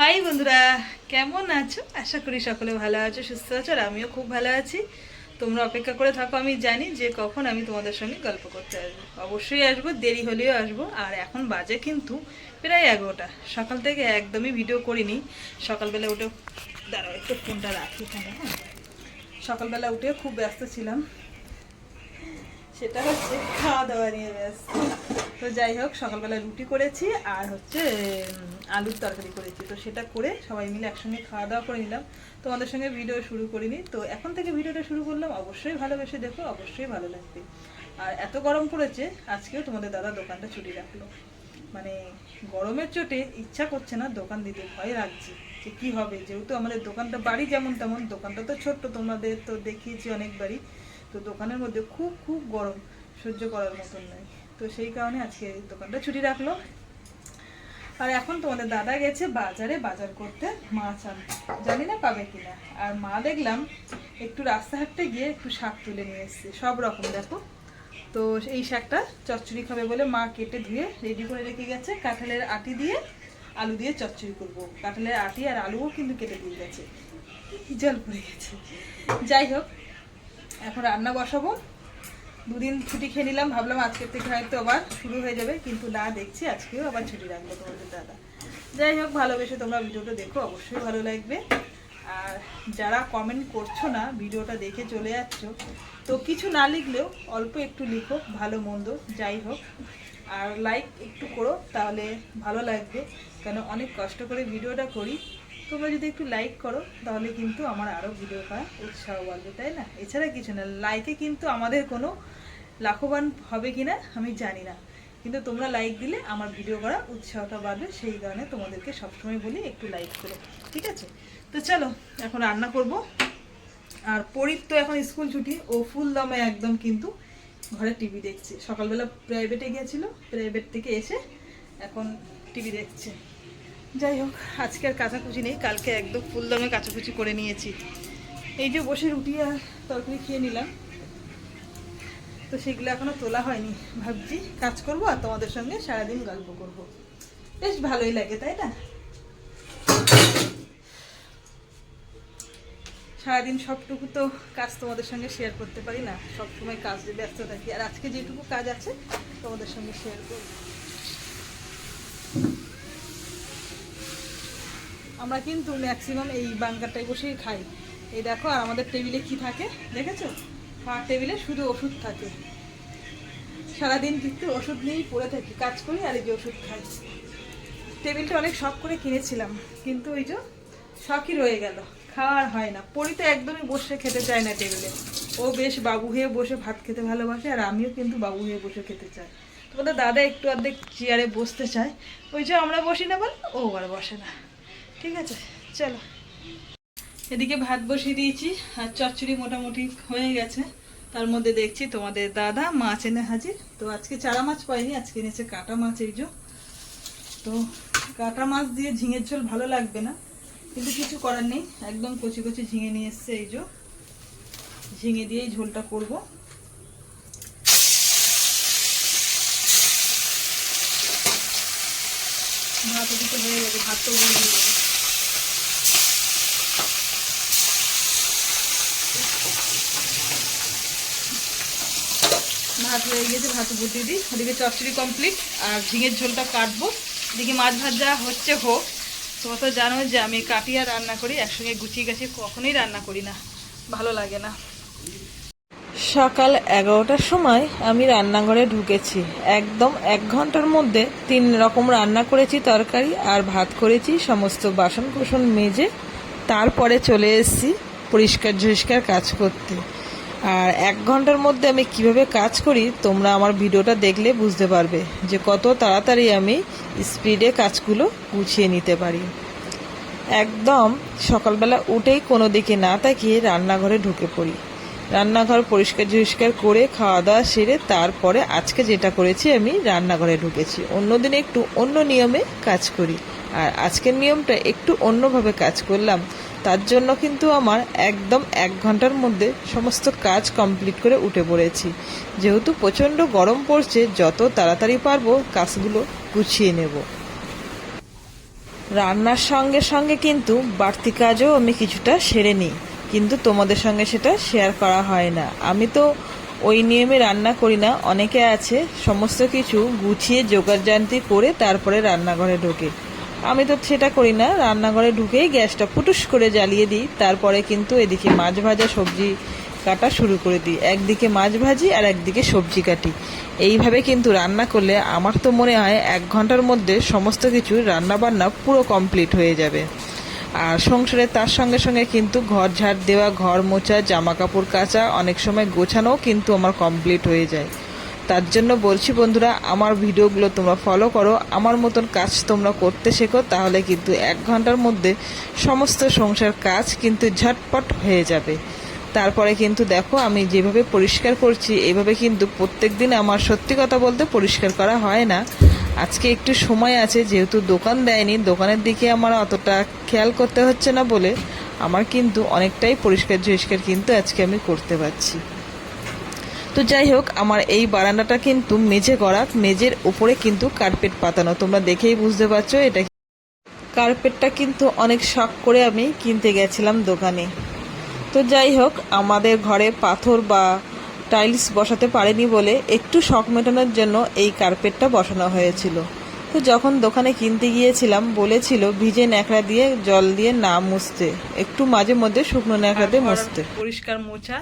High বন্ধুরা। কেমন আছো? আশা করি সকলে ভালো আছো, সুস্থ আছো, আর আমিও খুব ভালো আছি। তোমরা অপেক্ষা করে থাকো, আমি জানি যে কখন আমি তোমাদের সঙ্গে গল্প করতে আসব। অবশ্যই আসব, দেরি হলেও আসব। আর এখন বাজে কিন্তু প্রায় এগারোটা। সকাল থেকে একদমই ভিডিও করিনি। সকালবেলা উঠে দাঁড়াও, একটু ফোনটা রাখি এখানে হ্যাঁ? সকালবেলা উঠে খুব ব্যস্ত ছিলাম। সেটা হচ্ছে খাওয়া দাওয়া নিয়ে ব্যস্ত। তো যাই হোক সকালবেলা রুটি করেছি আর হচ্ছে আলুর তরকারি করেছি। তো সেটা করে সবাই মিলে একসঙ্গে খাওয়া দাওয়া করে নিলাম। তোমাদের সঙ্গে ভিডিও শুরু করিনি। তো এখন থেকে ভিডিওটা শুরু করলাম। অবশ্যই ভালোবেসে দেখো, অবশ্যই ভালো লাগবে। আর এত গরম পড়েছে, আজকেও তোমাদের দাদা দোকানটা ছুটি রাখল। মানে গরমের চোটে ইচ্ছা করছে না দোকান দিতে, ভয় লাগছে যে কী হবে। যেহেতু আমাদের দোকানটা বাড়ি যেমন তেমন, দোকানটা তো ছোট্ট, তোমাদের তো দেখিয়েছি অনেকবারই। তো দোকানের মধ্যে খুব খুব গরম, সহ্য করার মতন নয় তো সেই কারণে আজকে দোকানটা ছুটি রাখল। আর এখন তোমাদের দাদা গেছে বাজারে বাজার করতে মাছ আনতে। জানি না পাবে কিনা। আর মা দেখলাম একটু রাস্তা হাঁটতে গিয়ে একটু শাক তুলে নিয়ে এসছে। সব রকম, দেখো। তো এই শাকটা চচ্চড়ি খাবে বলে মা কেটে ধুয়ে রেডি করে রেখে গেছে। কাঁঠালের আটি দিয়ে আলু দিয়ে চচ্চড়ি করব। কাঁঠালের আটি আর আলুও কিন্তু কেটে দিয়ে গেছে। জল পড়ে গেছে। যাই হোক, এখন রান্না বসাবো। দুদিন ছুটি খেয়ে নিলাম, ভাবলাম আজকের থেকে হয়তো আবার শুরু হয়ে যাবে, কিন্তু না দেখছি আজকেও আবার ছুটি রাখব তোমাদের দাদা। যাই হোক, ভালোবেসে তোমরা ভিডিওটা দেখো, অবশ্যই ভালো লাগবে। আর যারা কমেন্ট করছ না, ভিডিওটা দেখে চলে যাচ্ছ, তো কিছু না লিখলেও অল্প একটু লিখো, ভালো মন্দ, যাই হোক। আর লাইক একটু করো, তাহলে ভালো লাগবে, কেন অনেক কষ্ট করে ভিডিওটা করি। তোমরা যদি একটু লাইক করো, তাহলে কিন্তু আমার আরও ভিডিও করা উৎসাহ বাড়বে, তাই না? এছাড়া কিছু না লাইকে কিন্তু আমাদের কোনো লাভবান হবে কি না আমি জানি না। কিন্তু তোমরা লাইক দিলে আমার ভিডিও করা উৎসাহটা বাড়বে, সেই কারণে তোমাদেরকে সবসময় বলি একটু লাইক করে, ঠিক আছে? তো চলো, এখন রান্না করব। আর পরীর তো এখন স্কুল ছুটি, ও ফুল দমে একদম কিন্তু ঘরে টিভি দেখছে। সকালবেলা প্রাইভেটে গিয়েছিল প্রাইভেট থেকে এসে এখন টিভি দেখছে। যাই হোক, আজকে আর কাচাকুচি নেই, কালকে একদম ফুল দমে কাচাকুচি করে নিয়েছি। এই যে বসে রুটি আর তরকারি খেয়ে নিলাম। তো সেগুলো এখনও তোলা হয়নি। ভাবছি কাজ করব আর তোমাদের সঙ্গে সারাদিন গল্প করব। বেশ ভালোই লাগে, তাই না? সারাদিন সবটুকু তো কাজ তোমাদের সঙ্গে শেয়ার করতে পারি না। সব সময় কাজে ব্যস্ত থাকি। আর আজকে যেটুকু কাজ আছে তোমাদের সঙ্গে শেয়ার করব। আমরা কিন্তু ম্যাক্সিমাম এই বাঙ্কারটায় বসেই খাই। এই দেখো, আর আমাদের টেবিলে কি থাকে দেখেছ? খাওয়ার টেবিলে শুধু ওষুধ থাকে। সারাদিন কিন্তু ওষুধ নিয়েই পড়ে থাকি, কাজ করি আর এই যে ওষুধ খাই। টেবিলটা অনেক শখ করে কিনেছিলাম, কিন্তু ওই যে শখই রয়ে গেল। খাওয়ার হয় না। পরি তো একদমই বসে খেতে চায় না টেবিলে ও বেশ বাবু হয়ে বসে ভাত খেতে ভালোবাসে, আর আমিও কিন্তু বাবু হয়ে বসে খেতে চাই। তোমাদের দাদা একটু অর্ধেক চেয়ারে বসতে চায়। ওই যে আমরা বসি না বল, ও আর বসে না। ঠিক আছে, চলো। এদিকে ভাত বসিয়ে দিয়েছি, আর চচ্চড়ি মোটামুটি হয়ে গেছে। তার মধ্যে দেখছি তোমাদের দাদা মাছ এনে হাজির। তো আজকে চারা মাছ পাইনি, আজকে এনেছে কাটা মাছ এই তো কাটা মাছ দিয়ে ঝিঙের ঝোল ভালো লাগবে না, কিন্তু কিছু করার নেই। একদম কচি কচি ঝিঙে নিয়ে এসছে এই যে। ঝিঙে দিয়েই ঝোলটা করব। ভাত হয়ে গেছে, ভাত তো ভাত হয়ে গেছে ভাত বসিয়ে দিই। ওদিকে চচ্চড়ি কমপ্লিট আর ঝিঙের ঝোলটা কাটবো। এদিকে মাছ ভাজা হচ্ছে হোক। তোমরা তো জানো যে আমি কাটি আর রান্না করি, একসঙ্গে গুছিয়ে গাছিয়ে কখনোই রান্না করি না। ভালো লাগে না। সকাল এগারোটার সময় আমি রান্নাঘরে ঢুকেছি। একদম এক ঘণ্টার মধ্যে তিন রকম রান্না করেছি, তরকারি আর ভাত করেছি, সমস্ত বাসন কোসন মেজে। তারপরে চলে এসেছি পরিষ্কার ঝরিষ্কার কাজ করতে। আর এক ঘণ্টার মধ্যে আমি কীভাবে কাজ করি, তোমরা আমার ভিডিওটা দেখলে বুঝতে পারবে যে কত তাড়াতাড়ি আমি স্পিডে কাজগুলো গুছিয়ে নিতে পারি। একদম সকালবেলা উঠেই কোনো দিকে না তাকিয়ে রান্নাঘরে ঢুকে পড়ি। রান্নাঘর পরিষ্কার ঝরিষ্কার করে খাওয়া দাওয়া সেরে তারপরে আজকে যেটা করেছি আমি রান্নাঘরে ঢুকেছি। অন্যদিন একটু অন্য নিয়মে কাজ করি। আর আজকের নিয়মটা একটু অন্যভাবে কাজ করলাম। তার জন্য কিন্তু আমার একদম এক ঘণ্টার মধ্যে সমস্ত কাজ কমপ্লিট করে উঠে পড়েছি। যেহেতু প্রচণ্ড গরম পড়ছে, যত তাড়াতাড়ি পারব কাজগুলো গুছিয়ে নেব। রান্নার সঙ্গে সঙ্গে কিন্তু বাড়তি কাজও আমি কিছুটা সেরে নিই, কিন্তু তোমাদের সঙ্গে সেটা শেয়ার করা হয় না। আমি তো ওই নিয়মে রান্না করি না, অনেকে আছে, সমস্ত কিছু গুছিয়ে জোগাড়জান্তি করে তারপরে রান্নাঘরে ঢোকে। আমি তো সেটা করি না, রান্নাঘরে ঢুকেই গ্যাসটা ফুটুস করে জ্বালিয়ে দিই, তারপরে কিন্তু এদিকে মাছ ভাজা সবজি কাটা শুরু করে দিই। একদিকে মাছ ভাজি আর একদিকে সবজি কাটি। এইভাবে কিন্তু রান্না করলে আমার তো মনে হয় এক ঘণ্টার মধ্যে সমস্ত কিছু রান্না বান্না পুরো কমপ্লিট হয়ে যাবে। আর সংসারে তার সঙ্গে সঙ্গে কিন্তু ঘর ঝাড় দেওয়া, ঘর মোছা জামা কাপড় কাচা, অনেক সময় গোছানোও কিন্তু আমার কমপ্লিট হয়ে যায়। তার জন্য বলছি বন্ধুরা, আমার ভিডিওগুলো তোমরা ফলো করো। আমার মতন কাজ তোমরা করতে শেখো, তাহলে কিন্তু এক ঘণ্টার মধ্যে সমস্ত সংসার কাজ কিন্তু ঝটপট হয়ে যাবে। তারপরে কিন্তু দেখো, আমি যেভাবে পরিষ্কার করছি এইভাবে কিন্তু প্রত্যেক দিন আমার সত্যি কথা বলতে পরিষ্কার করা হয় না। আজকে একটু সময় আছে, যেহেতু দোকান দেয়নি, দোকানের দিকে আমার অতটা খেয়াল করতে হচ্ছে না বলে আমার কিন্তু অনেকটাই পরিষ্কার ঝরিষ্কার কিন্তু আজকে আমি করতে পারছি। তো যাই হোক আমার এই বারান্দাটা কিন্তু মেঝে করা মেঝের উপরে কিন্তু কার্পেট পাতানো। তোমরা দেখেই বুঝতে পারছ এটা কার্পেটটা কিন্তু অনেক শখ করে আমি কিনতে গেছিলাম দোকানে। তো যাই হোক আমাদের ঘরে পাথর বা টাইলস বসাতে পারেনি বলে একটু শখ মেটানোর জন্য এই কার্পেটটা বসানো হয়েছিল। তো যখন দোকানে কিনতে গিয়েছিলাম বলেছিল ভিজে ন্যাকড়া দিয়ে জল দিয়ে না মুছতে একটু মাঝে মধ্যে শুকনো ন্যাকড়া দিয়ে মুছতে। পরিষ্কার মোছা।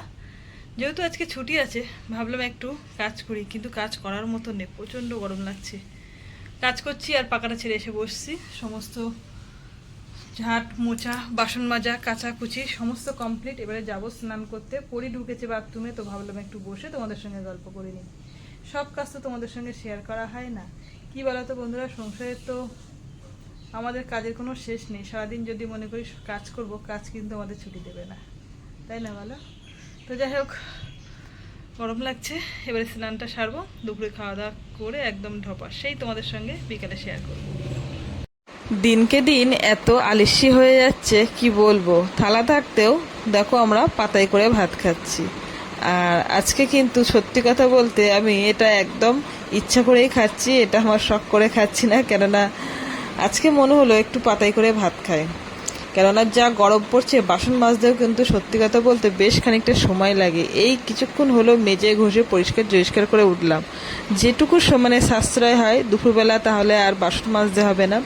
যেহেতু আজকে ছুটি আছে, ভাবলাম একটু কাজ করি, কিন্তু কাজ করার মতো নেই, প্রচণ্ড গরম লাগছে। কাজ করছি আর পাকাটা ছেড়ে এসে বসছি, সমস্ত ঝাঁট মোচা বাসন মাজা কাচাকুচি সমস্ত কমপ্লিট এবারে যাব স্নান করতে। পরি ঢুকেছে বাথরুমে তো ভাবলাম একটু বসে তোমাদের সঙ্গে গল্প করে নিই। সব কাজ তো তোমাদের সঙ্গে শেয়ার করা হয় না। কি বলো তো বন্ধুরা সংসারে তো আমাদের কাজের কোনো শেষ নেই। সারাদিন যদি মনে করি কাজ করব, কাজ কিন্তু আমাদের ছুটি দেবে না। তাই না বলো? তো যাই হোক, গরম লাগছে। এবারে স্নানটা সারবো, দুপুরে খাওয়া দাওয়া করে একদম ঢপা। সেই তোমাদের সঙ্গে বিকালে শেয়ার করব। দিনকে দিন এত আলিসি হয়ে যাচ্ছে, কি বলব? থালা থাকতেও দেখো আমরা পাতায় করে ভাত খাচ্ছি। আর আজকে কিন্তু সত্যি কথা বলতে আমি এটা একদম ইচ্ছা করেই খাচ্ছি, এটা আমার শখ করে খাচ্ছি না, কেননা আজকে মনে হলো একটু পাতায় করে ভাত খাই। কেননা যা গরম পড়ছে, বাসন মাজতেও কিন্তু সত্যি কথা বলতে বেশ খানিকটা সময় লাগে। এই কিছুক্ষণ হলো মেজে ঘষে পরিষ্কার পরিষ্কার করে উঠলাম। যেটুকু স- মানে সাশ্রয় হয়, দুপুরবেলা তাহলে আর বাসন মাজতে হবে না।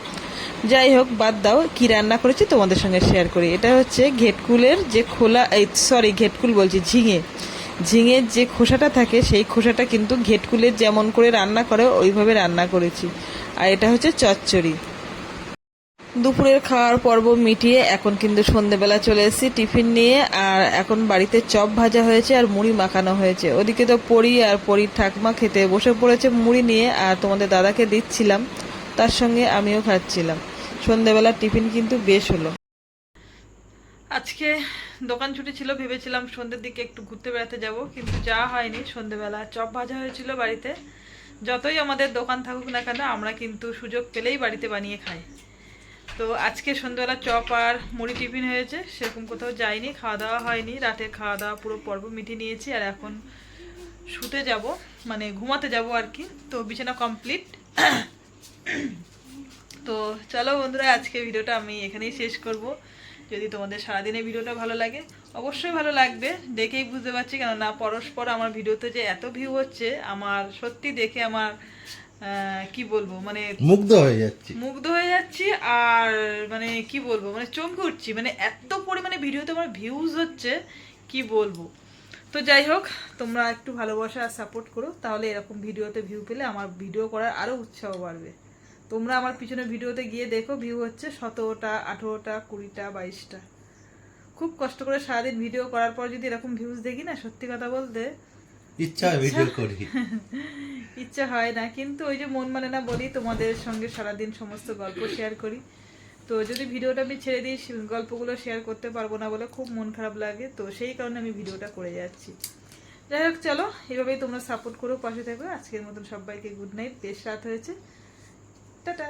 যাই হোক, বাদ দাও, কি রান্না করেছি তোমাদের সঙ্গে শেয়ার করি। এটা হচ্ছে ঘেটকুলের যে খোলা, এই সরি ঘেটকুল বলছি, ঝিঙে। ঝিঙের যে খোসাটা থাকে, সেই খোসাটা কিন্তু ঘেটকুলের যেমন করে রান্না করে, ওইভাবে রান্না করেছি। আর এটা হচ্ছে চচ্চড়ি। দুপুরের খাওয়ার পর্ব মিটিয়ে এখন কিন্তু সন্ধেবেলা চলে এসেছি টিফিন নিয়ে, আর এখন বাড়িতে চপ ভাজা হয়েছে আর মুড়ি মাখানো হয়েছে। ওদিকে তো পরি আর পরির ঠাকমা খেতে বসে পড়েছে মুড়ি নিয়ে, আর তোমাদের দাদাকে দিচ্ছিলাম, তার সঙ্গে আমিও খাচ্ছিলাম। সন্ধেবেলা টিফিন কিন্তু বেশ হলো। আজকে দোকান ছুটি ছিল, ভেবেছিলাম সন্ধ্যের দিকে একটু ঘুরতে বেড়াতে যাব, কিন্তু যাওয়া হয়নি, সন্ধেবেলা চপ ভাজা হয়েছিল বাড়িতে। যতই আমাদের দোকান থাকুক না কেন, আমরা কিন্তু সুযোগ পেলেই বাড়িতে বানিয়ে খাই। তো আজকে সন্ধ্যাবেলা চপ আর মুড়ি টিফিন হয়েছে, সেরকম কোথাও যাইনি খাওয়া দাওয়া হয়নি, রাতে খাওয়া দাওয়া পুরো পর্ব মিটিয়ে নিয়েছি আর এখন শুতে যাব মানে ঘুমাতে যাব আর কি। তো বিছানা কমপ্লিট তো চলো বন্ধুরা, আজকে ভিডিওটা আমি এখানেই শেষ করব। যদি তোমাদের সারাদিনের ভিডিওটা ভালো লাগে, অবশ্যই ভালো লাগবে। দেখেই বুঝতে পারছি কেননা পরস্পর আমার ভিডিওতে যে এত ভিউ হচ্ছে, আমার সত্যি দেখে আমার কি বলব মানে মুগ্ধ হয়ে যাচ্ছি। মুগ্ধ হয়ে যাচ্ছি আর মানে কি বলব মানে চমকে উঠছি। মানে এত পরিমাণে ভিডিওতে আমার ভিউজ হচ্ছে কি বলব। তো যাই হোক তোমরা একটু ভালোবাসা আর সাপোর্ট করো তাহলে এরকম ভিডিওতে ভিউ পেলে আমার ভিডিও করার আরও উৎসাহ বাড়বে। তোমরা আমার পিছনে ভিডিওতে গিয়ে দেখো ভিউ হচ্ছে সতেরোটা আঠেরোটা কুড়িটা বাইশটা। খুব কষ্ট করে সারাদিন ভিডিও করার পর যদি এরকম ভিউজ দেখি না সত্যি কথা বলতে ইচ্ছা হয় ভিডিও করি। ইচ্ছা হয় না কিন্তু ওই যে মন মানে না বলি তোমাদের সঙ্গে সারাদিন সমস্ত গল্প শেয়ার করি। তো যদি ভিডিওটা আমি ছেড়ে দিই গল্পগুলো শেয়ার করতে পারব না বলে খুব মন খারাপ লাগে তো সেই কারণে আমি ভিডিওটা করে যাচ্ছি। যাই হোক চলো এভাবেই তোমরা সাপোর্ট করো পাশে থাকবে আজকের মতন সবাইকে গুড নাইট বেশ রাত হয়েছে। টাটা!